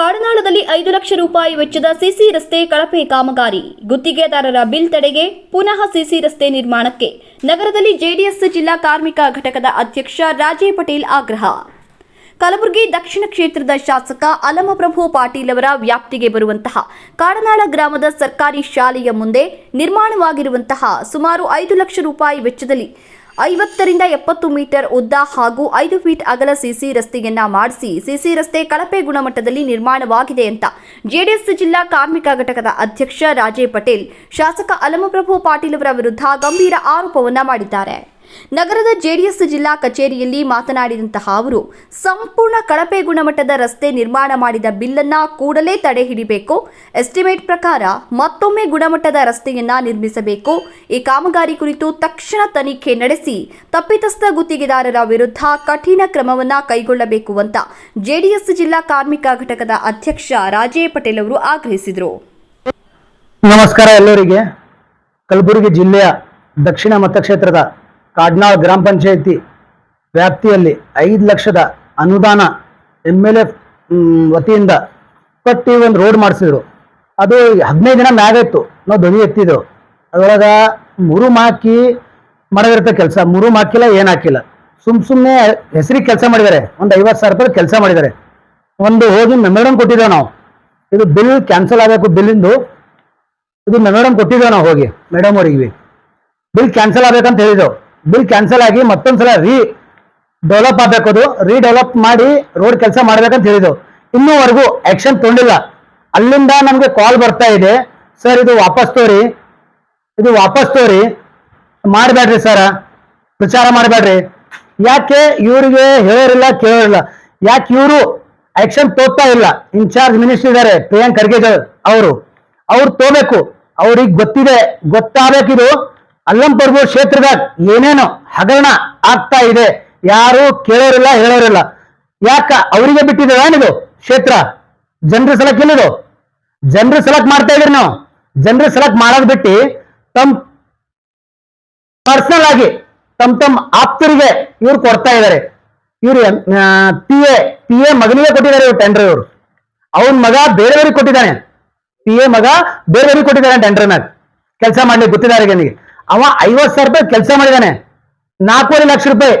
ಕಾಡನಾಳದಲ್ಲಿ ಐದು ಲಕ್ಷ ರೂಪಾಯಿ ವೆಚ್ಚದ ಸಿಸಿ ರಸ್ತೆ ಕಳಪೆ ಕಾಮಗಾರಿ. ಗುತ್ತಿಗೆದಾರರ ಬಿಲ್ ತಡೆಗೆ ಪುನಃ ಸಿಸಿ ರಸ್ತೆ ನಿರ್ಮಾಣಕ್ಕೆ. ನಗರದಲ್ಲಿ ಜೆಡಿಎಸ್ ಜಿಲ್ಲಾ ಕಾರ್ಮಿಕ ಘಟಕದ ಅಧ್ಯಕ್ಷ ರಾಜೇ ಪಟೇಲ್ ಆಗ್ರಹ. ಕಲಬುರಗಿ ದಕ್ಷಿಣ ಕ್ಷೇತ್ರದ ಶಾಸಕ ಅಲಮಪ್ರಭು ಪಾಟೀಲ್ ಅವರ ವ್ಯಾಪ್ತಿಗೆ ಬರುವಂತಹ ಕಾಡನಾಳ ಗ್ರಾಮದ ಸರ್ಕಾರಿ ಶಾಲೆಯ ಮುಂದೆ ನಿರ್ಮಾಣವಾಗಿರುವಂತಹ ಸುಮಾರು ಐದು ಲಕ್ಷ ರೂಪಾಯಿ ವೆಚ್ಚದಲ್ಲಿ ಐವತ್ತರಿಂದ ಎಪ್ಪತ್ತು ಮೀಟರ್ ಉದ್ದ ಹಾಗೂ ಐದು ಫೀಟ್ ಅಗಲ ಸಿಸಿ ರಸ್ತೆಯನ್ನ ಮಾಡಿಸಿ ಸಿಸಿ ರಸ್ತೆ ಕಳಪೆ ಗುಣಮಟ್ಟದಲ್ಲಿ ನಿರ್ಮಾಣವಾಗಿದೆ ಅಂತ ಜೆಡಿಎಸ್ ಜಿಲ್ಲಾ ಕಾರ್ಮಿಕ ಘಟಕದ ಅಧ್ಯಕ್ಷ ರಾಜೇ ಪಟೇಲ್, ಶಾಸಕ ಅಲಮಪ್ರಭು ಪಾಟೀಲ್ ಅವರ ವಿರುದ್ಧ ಗಂಭೀರ ಆರೋಪವನ್ನ ಮಾಡಿದ್ದಾರೆ. ನಗರದ ಜೆಡಿಎಸ್ ಜಿಲ್ಲಾ ಕಚೇರಿಯಲ್ಲಿ ಮಾತನಾಡಿದಂತಹ ಅವರು, ಸಂಪೂರ್ಣ ಕಳಪೆ ಗುಣಮಟ್ಟದ ರಸ್ತೆ ನಿರ್ಮಾಣ ಮಾಡಿದ ಬಿಲ್ಲನ್ನ ಕೂಡಲೇ ತಡೆ ಹಿಡಿಬೇಕು. ಎಸ್ಟಿಮೇಟ್ ಪ್ರಕಾರ ಮತ್ತೊಮ್ಮೆ ಗುಣಮಟ್ಟದ ರಸ್ತೆಯನ್ನ ನಿರ್ಮಿಸಬೇಕು. ಈ ಕಾಮಗಾರಿ ಕುರಿತು ತಕ್ಷಣ ತನಿಖೆ ನಡೆಸಿ ತಪ್ಪಿತಸ್ಥ ಗುತ್ತಿಗೆದಾರರ ವಿರುದ್ಧ ಕಠಿಣ ಕ್ರಮವನ್ನ ಕೈಗೊಳ್ಳಬೇಕು ಅಂತ ಜೆಡಿಎಸ್ ಜಿಲ್ಲಾ ಕಾರ್ಮಿಕ ಘಟಕದ ಅಧ್ಯಕ್ಷ ರಾಜೇ ಪಟೇಲ್ ಅವರು ಆಗ್ರಹಿಸಿದರು. ನಮಸ್ಕಾರ ಎಲ್ಲರಿಗೆ. ಕಲಬುರಗಿ ಜಿಲ್ಲೆಯ ದಕ್ಷಿಣ ಮತಕ್ಷೇತ್ರದ ಕಾಡ್ನಾಳ್ ಗ್ರಾಮ ಪಂಚಾಯಿತಿ ವ್ಯಾಪ್ತಿಯಲ್ಲಿ ಐದು ಲಕ್ಷದ ಅನುದಾನ ಎಂ ಎಲ್ ಎ ವತಿಯಿಂದ ಕಟ್ಟಿ ಒಂದು ರೋಡ್ ಮಾಡಿಸಿದ್ರು. ಅದು ಹದಿನೈದು ದಿನ ಮ್ಯಾಗಾಯ್ತು ನಾವು ಧ್ವನಿ ಎತ್ತಿದ್ರು. ಅದರೊಳಗೆ ಮುರು ಮಾಡಿದಿರ್ತ ಕೆಲಸ. ಮುರು ಹಾಕಿಲ್ಲ ಏನು ಹಾಕಿಲ್ಲ. ಸುಮ್ ಸುಮ್ಮನೆ ಹೆಸರಿಗೆ ಕೆಲಸ ಮಾಡಿದ್ದಾರೆ ಒಂದು ಐವತ್ತು ಸಾವಿರ ರೂಪಾಯಿ ಕೆಲಸ ಮಾಡಿದ್ದಾರೆ ಒಂದು ಹೋಗಿ ಮೆಮೊರಂ ಕೊಟ್ಟಿದ್ದೇವೆ ನಾವು. ಇದು ಬಿಲ್ ಕ್ಯಾನ್ಸಲ್ ಆಗಬೇಕು ಬಿಲ್ಲಿಂದು. ಇದು ಮೆಮೊರಂ ಕೊಟ್ಟಿದ್ದೇವೆ ನಾವು ಹೋಗಿ. ಮೇಡಮ್ ಅವರಿಗೆ. ಬಿಲ್ ಕ್ಯಾನ್ಸಲ್ ಆಗ್ಬೇಕಂತ ಹೇಳಿದೆವು ಬಿಲ್ ಕ್ಯಾನ್ಸಲ್ ಆಗಿ ಮತ್ತೊಂದ್ಸಲ ರೀ ಡೆವಲಪ್ ಆಗ್ಬೇಕು ಅದು. ರೀಡೆವಲಪ್ ಮಾಡಿ ರೋಡ್ ಕೆಲಸ ಮಾಡ್ಬೇಕಂತ ಹೇಳಿದ್ರು. ಇನ್ನೂವರೆಗೂ ಆಕ್ಷನ್ ತೊಂಡಿಲ್ಲ ಅಲ್ಲಿಂದ ನಮಗೆ ಕಾಲ್ ಬರ್ತಾ ಇದೆ. ಸರ್ ಇದು ವಾಪಸ್ ತೋರಿ. ಇದು ವಾಪಸ್ ತೋರಿ. ಮಾಡಬೇಡ್ರಿ ಸರ ಪ್ರಚಾರ ಮಾಡಬೇಡ್ರಿ. ಯಾಕೆ ಇವರಿಗೆ ಹೇಳೋರಿಲ್ಲ, ಕೇಳೋರಿಲ್ಲ. ಯಾಕೆ ಇವರು ಆಕ್ಷನ್ ತೋರ್ತಾ ಇಲ್ಲ? ಇನ್ಚಾರ್ಜ್ ಮಿನಿಸ್ಟರ್ ಇದ್ದಾರೆ ಪ್ರಿಯಾಂಕ್ ಖರ್ಗೆ ಅವರು. ಅವ್ರು ತೋಬೇಕು. ಅವ್ರಿಗೆ ಗೊತ್ತಿದೆ. ಗೊತ್ತಾಗಬೇಕಿದು ಅಲ್ಲಂಪರ್ಗು ಕ್ಷೇತ್ರದಾಗ ಏನೇನು ಹಗರಣ ಆಗ್ತಾ ಇದೆ. ಯಾರು ಕೇಳೋರಿಲ್ಲ, ಹೇಳೋರಿಲ್ಲ. ಯಾಕ? ಅವರಿಗೆ ಬಿಟ್ಟಿದ್ದೇನಿದು ಕ್ಷೇತ್ರ. ಜನರ ಸಲಕ್ ಏನಿದು? ಜನರ ಸಲಕ್ ಮಾಡ್ತಾ ಇದ್ರಿ ನಾವು. ಜನರ ಸಲಕ್ ಮಾಡೋದ್ ಬಿಟ್ಟು ತಮ್ಮ ಪರ್ಸನಲ್ ಆಗಿ ತಮ್ಮ ತಮ್ಮ ಆಪ್ತರಿಗೆ ಇವ್ರು ಕೊಡ್ತಾ ಇದಾರೆ ಇವ್ರು ಪಿ ಎ ಪಿ ಎ ಮಗನಿಗೆ ಕೊಟ್ಟಿದ್ದಾರೆ ಇವ್ರು ಟೆಂಡರ್ ಇವರು. ಅವನ್ ಮಗ ಬೇರೆಯವ್ರಿಗೆ ಕೊಟ್ಟಿದ್ದಾನೆ. ಪಿ ಎ ಮಗ ಬೇರೆಯವ್ರಿಗೆ ಕೊಟ್ಟಿದ್ದಾನೆ ಟೆಂಡರ್ ಮ್ಯಾಗ ಕೆಲಸ ಮಾಡ್ಲಿಕ್ಕೆ ಗೊತ್ತಿದ್ದಾರೆ ಅವ ಐವತ್ ಸಾವಿರ ರೂಪಾಯಿ ಕೆಲಸ ಮಾಡಿದಾನೆ. ನಾಲ್ಕೂವರೆ ಲಕ್ಷ ರೂಪಾಯಿ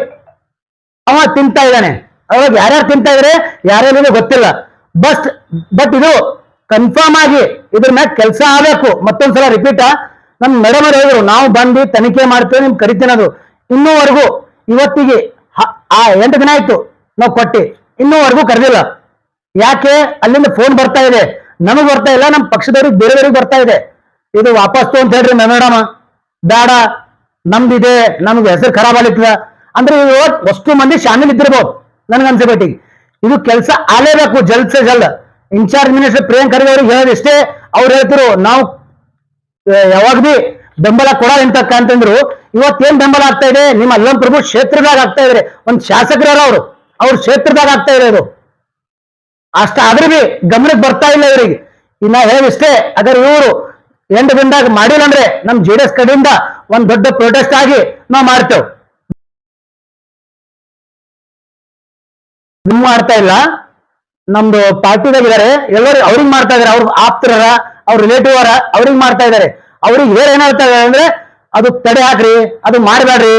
ಅವ ತಿಂತಾ ಇದ್ದಾನೆ. ಅವಾಗ ಯಾರ್ಯಾರು ತಿಂತಾ ಇದ್ರೆ, ಯಾರ್ಯಾರು ಗೊತ್ತಿಲ್ಲ. ಬಸ್ಟ್ ಬಟ್ ಇದು ಕನ್ಫರ್ಮ್ ಆಗಿ ಇದ್ರ ಮ್ಯಾಗ ಕೆಲಸ ಆಗಬೇಕು. ಮತ್ತೊಂದ್ಸಲ ರಿಪೀಟ್ ನಮ್ ಮೇಡಮ್ ಅವ್ರು ಹೇಳಿದ್ರು, ನಾವು ಬಂದು ತನಿಖೆ ಮಾಡ್ತೇವೆ, ನಿಮ್ಗೆ ಕರಿತೀನದು ಇನ್ನೂವರೆಗೂ ಇವತ್ತಿಗೆ ಆ ಎಂಟು ದಿನ ಆಯ್ತು, ನಾವು ಕೊಟ್ಟಿ. ಇನ್ನೂವರೆಗೂ ಕರೆದಿಲ್ಲ. ಯಾಕೆ? ಅಲ್ಲಿಂದ ಫೋನ್ ಬರ್ತಾ ಇದೆ. ನಮಗ್ ಬರ್ತಾ ಇಲ್ಲ ನಮ್ಮ ಪಕ್ಷದವ್ರಿಗೆ ಬೇರೆಯವ್ರಿಗೆ ಬರ್ತಾ ಇದೆ. ಇದು ವಾಪಸ್ ಅಂತ ಹೇಳ್ರಿ ಮೇಡಮ್ ಬೇಡ ಇದೆ ನಮ್ಗೆ ಹೆಸರು ಖರಾಬ್ ಆಗ್ಲಿತ್ತದ ಅಂದ್ರೆ ಅಷ್ಟು ಮಂದಿ ಶಾಮಿಲ್ ಇದ್ದಿರ್ಬೋದು ನನ್ಗನ್ಸಬೇಟಿಗೆ ಇದು ಕೆಲಸ ಆಲೇಬೇಕು ಜಲ್ದ್ ಸೆ ಜಲ್ದ್. In charge minister Priyank Kharge ಅವ್ರಿಗೆ ಹೇಳೋದು ಇಷ್ಟೇ. ಅವ್ರು ಹೇಳ್ತಿರು ನಾವು ಯಾವಾಗ ಬಿ ಬೆಂಬಲ ಕೊಡ ಇಂತಕ್ಕ ಅಂತಂದ್ರು. ಇವತ್ತೇನ್ ಬೆಂಬಲ ಆಗ್ತಾ ಇದೆ? ನಿಮ್ಮ ಅಲ್ಲಂ ಪ್ರಭು ಕ್ಷೇತ್ರದಾಗ ಆಗ್ತಾ ಇದ್ರೆ. ಒಂದ್ ಶಾಸಕರ ಅವರು, ಅವ್ರ ಕ್ಷೇತ್ರದಾಗ ಆಗ್ತಾ ಇದು ಅಷ್ಟ ಆದ್ರೆ ಬಿ ಗಮನಕ್ಕೆ ಬರ್ತಾ ಇಲ್ಲ ಇವರಿಗೆ. ಇನ್ನ ಹೇಳಿಷ್ಟೇ ಅದರ ಇವರು ಎಂಟು ದಿನದಾಗ ಮಾಡಿಲ್ಲ ಅಂದ್ರೆ ನಮ್ ಜೆ ಡಿ ಎಸ್ ಕಡೆಯಿಂದ ಒಂದ್ ದೊಡ್ಡ ಪ್ರೊಟೆಸ್ಟ್ ಆಗಿ ನಾವು ಮಾಡ್ತೇವೆ. ನಿಮ್ ಮಾಡ್ತಾ ಇಲ್ಲ. ನಮ್ದು ಪಾರ್ಟಿದಾಗ ಇದಾರೆ. ಎಲ್ಲರೂ ಅವ್ರಿಗೆ ಮಾಡ್ತಾ ಇದಾರೆ. ಅವ್ರ ಆಪ್ತರ ಅವ್ರ ರಿಲೇಟಿವ್ ಅವರ ಅವ್ರಿಗೆ ಮಾಡ್ತಾ ಇದಾರೆ. ಅವ್ರಿಗೆ ಏನ್ ಹೇಳ್ತಾ ಇದಾರೆ ಅಂದ್ರೆ ಅದು ತಡೆ ಹಾಕ್ರಿ, ಅದು ಮಾಡಬೇಡ್ರಿ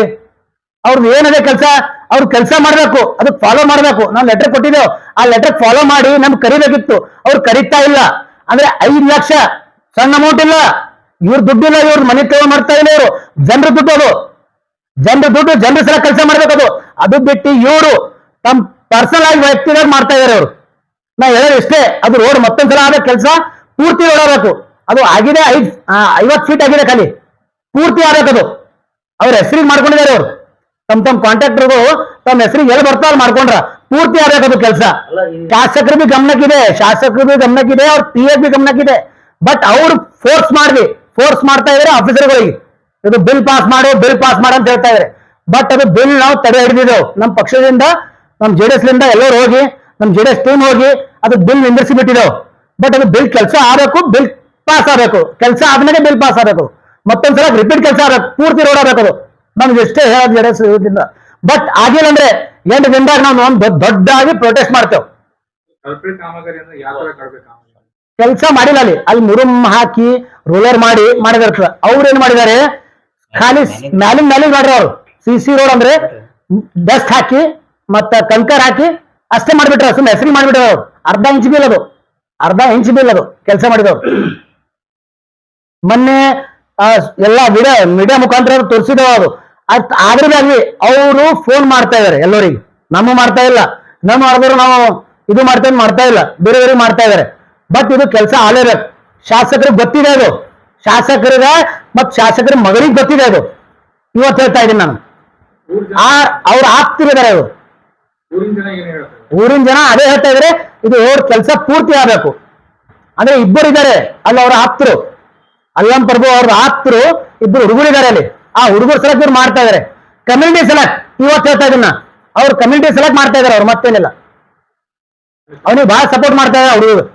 ಅವ್ರದ್ದು ಏನದೆ ಕೆಲಸ, ಅವ್ರ ಕೆಲಸ ಮಾಡ್ಬೇಕು ಅದಕ್ಕೆ ಫಾಲೋ ಮಾಡ್ಬೇಕು. ನಾವು ಲೆಟರ್ ಕೊಟ್ಟಿದ್ದೇವೆ. ಆ ಲೆಟರ್ ಫಾಲೋ ಮಾಡಿ ನಮ್ಗೆ ಕರಿಬೇಕಿತ್ತು. ಅವ್ರು ಕರೀತಾ ಇಲ್ಲ. ಅಂದ್ರೆ ಐದು ಲಕ್ಷ ಸಣ್ಣ ಅಮೌಂಟ್ ಇಲ್ಲ. ಇವ್ರ ದುಡ್ಡಿಲ್ಲ ಇವ್ರ ಮನೆ ತಗೋ ಮಾಡ್ತಾ ಇಲ್ಲ ಇವರು. ಜನರ ದುಡ್ಡು ಅದು. ಜನರ ದುಡ್ಡು ಜನರ ಸಲ ಕೆಲಸ ಮಾಡ್ಬೇಕು ಅದು. ಅದು ಬಿಟ್ಟು ಇವರು ತಮ್ಮ ಪರ್ಸನಲ್ ಆಗಿ ವ್ಯಕ್ತಿದಾಗ ಮಾಡ್ತಾ ಇದಾರೆ ಅವರು ನಾ ಹೇಳೋದು ಇಷ್ಟೇ. ಅದು ರೋಡ್ ಮತ್ತೊಂದ್ಸಲ ಆದ ಕೆಲಸ ಪೂರ್ತಿ ರೋಡ್ ಆಗಬೇಕು. ಅದು ಆಗಿದೆ ಐದ್ ಐವತ್ ಫೀಟ್ ಆಗಿದೆ ಖಾಲಿ. ಪೂರ್ತಿ ಆಗಬೇಕದು ಅವ್ರ ಹೆಸರಿಗೆ ಮಾಡ್ಕೊಂಡಿದ್ದಾರೆ ಅವರು ತಮ್ಮ ತಮ್ಮ ಕಾಂಟ್ರಾಕ್ಟರ್ಗಳು ತಮ್ಮ ಹೆಸರಿಗೆ ಎಲ್ಲಿ ಬರ್ತಾವ ಮಾಡ್ಕೊಂಡ್ರ. ಪೂರ್ತಿ ಆಗ್ಬೇಕದು ಕೆಲಸ. ಶಾಸಕರು ಬಿ ಗಮನಕ್ಕಿದೆ. ಶಾಸಕರು ಬಿ ಗಮನಕ್ಕಿದೆ. ಅವ್ರ ಪಿ ಎಸ್ ಬಿ ಗಮನಕ್ಕಿದೆ. ಬಟ್ ಅವ್ರು ಫೋರ್ಸ್ ಮಾಡಿದ್ವಿ ಫೋರ್ಸ್ ಮಾಡ್ತಾ ಇದ್ರೆ ಆಫೀಸರ್ಗಳಿಗೆ ಇದು ಬಿಲ್ ಪಾಸ್ ಮಾಡು ಬಿಲ್ ಪಾಸ್ ಮಾಡು ಅಂತ ಹೇಳ್ತಾ ಇದ್ರೆ. ಬಟ್ ಅದು ಬಿಲ್ ನಾವು ತಡೆ ಹಿಡಿದಿದ್ದೆವು ನಮ್ಮ ಪಕ್ಷದಿಂದ ನಮ್ಮ ಜೆ ಡಿ ಎಸ್ ಲಿಂದ ಎಲ್ಲರೂ ಹೋಗಿ ನಮ್ಮ ಜೆ ಡಿ ಎಸ್ ಟೀಮ್ ಹೋಗಿ ಅದು ಬಿಲ್ ನಿಂದಿರಿಸಿ ಬಿಟ್ಟಿದ್ದೆವು ಬಟ್ ಅದು ಬಿಲ್ ಕೆಲಸ ಆಗಬೇಕು ಬಿಲ್ ಪಾಸ್ ಆಗಬೇಕು. ಕೆಲಸ ಆದ್ಮೇಲೆ ಬಿಲ್ ಪಾಸ್ ಆಗಬೇಕು. ಮತ್ತೊಂದ್ಸಲ ರಿಪೀಟ್ ಕೆಲಸ ಆಗಬೇಕು, ಪೂರ್ತಿ ರೋಡ್ ಆಗಬೇಕು ಅದು. ನಮ್ಗೆ ಎಷ್ಟೇ ಹೇಳೋದು ಜೆ ಡಿ ಎಸ್ ಬಟ್ ಆಗಿಲ್ಲ ಅಂದ್ರೆ ಎಂಟು ದಿನದಾಗ ನಾವು ದೊಡ್ಡದಾಗಿ ಪ್ರೊಟೆಸ್ಟ್ ಮಾಡ್ತೇವೆ. ಕೆಲಸ ಮಾಡಿಲ್ಲ ಅಲ್ಲಿ. ಅಲ್ಲಿ ಮುರುಮ್ ಹಾಕಿ ರೋಲರ್ ಮಾಡಿ ಮಾಡಿದಾರ ಅವ್ರು ಏನ್ ಮಾಡಿದ್ದಾರೆ ಖಾಲಿ ಮ್ಯಾಲಿಂಗ್. ಮ್ಯಾಲಿನ ಮಾಡ್ರಿ ಅವ್ರು. ಸಿ ಸಿ ರೋಡ್ ಅಂದ್ರೆ ಡಸ್ಟ್ ಹಾಕಿ ಮತ್ತ ಕಂಕರ್ ಹಾಕಿ ಅಷ್ಟೇ ಮಾಡ್ಬಿಟ್ರ ಸುಮ್ಮನೆ ಹೆಸರಿ ಮಾಡ್ಬಿಟ್ರ ಅವ್ರು. ಅರ್ಧ ಇಂಚ್ ಬಿಲ್ ಅದು. ಅರ್ಧ ಇಂಚ್ ಬಿಲ್ ಅದು ಕೆಲಸ ಮಾಡಿದವ್ರು. ಮೊನ್ನೆ ಎಲ್ಲ ವಿಡಿಯೋ ಮೀಡಿಯಾ ಮುಖಾಂತರ ತೋರಿಸಿದವ ಅದು ಅದ್ ಅವರು ಫೋನ್ ಮಾಡ್ತಾ ಇದಾರೆ ಎಲ್ಲರಿಗೆ. ನಮ್ಮ ಮಾಡ್ತಾ ಇಲ್ಲ. ನಮ್ಮ ಮಾಡಿದ್ರು ನಾವು ಇದು ಮಾಡ್ತೇವೆ ಮಾಡ್ತಾ ಇಲ್ಲ. ಬೇರೆ ಬೇರೆ ಮಾಡ್ತಾ ಇದಾರೆ. ಬಟ್ ಇದು ಕೆಲಸ ಆಲೇಬೇಕು ಶಾಸಕರಿಗೆ ಗೊತ್ತಿದೆ ಅದು. ಶಾಸಕರಿಗೆ ಮತ್ ಶಾಸಕರ ಮಗಳಿಗೆ ಗೊತ್ತಿದೆ ಅದು. ಇವತ್ತು ಹೇಳ್ತಾ ಇದ್ದೀನಿ ನಾನು. ಆ ಅವ್ರು ಆಗ್ತಿದ್ದಾರೆ ಅದು. ಊರಿನ ಜನ ಅದೇ ಹೇಳ್ತಾ ಇದಾರೆ ಇದು ಅವ್ರ ಕೆಲಸ ಪೂರ್ತಿ ಆಗ್ಬೇಕು. ಅಂದ್ರೆ ಇಬ್ಬರು ಇದ್ದಾರೆ ಅಲ್ಲಿ ಅವ್ರ ಆಪ್ತರು. ಅಲ್ಲಂ ಪ್ರಭು ಅವ್ರ ಆಪ್ತರು ಇಬ್ಬರು ಹುಡುಗರಿದ್ದಾರೆ ಅಲ್ಲಿ. ಆ ಹುಡುಗರು ಸೆಲೆಕ್ಟ್ ಇವ್ರು ಮಾಡ್ತಾ ಇದಾರೆ. ಕಮ್ಯುನಿಟಿ ಸೆಲೆಕ್ಟ್ ಇವತ್ತು ಹೇಳ್ತಾ ಇದನ್ನ ಅವ್ರ ಅವ್ರು ಕಮ್ಯುನಿಟಿ ಸೆಲೆಕ್ಟ್ ಮಾಡ್ತಾ ಇದಾರೆ ಅವ್ರು ಮತ್ತೇನಿಲ್ಲ. ಅವನಿಗೆ ಬಹಳ ಸಪೋರ್ಟ್ ಮಾಡ್ತಾ ಇದ್ದಾರೆ ಹುಡುಗರು.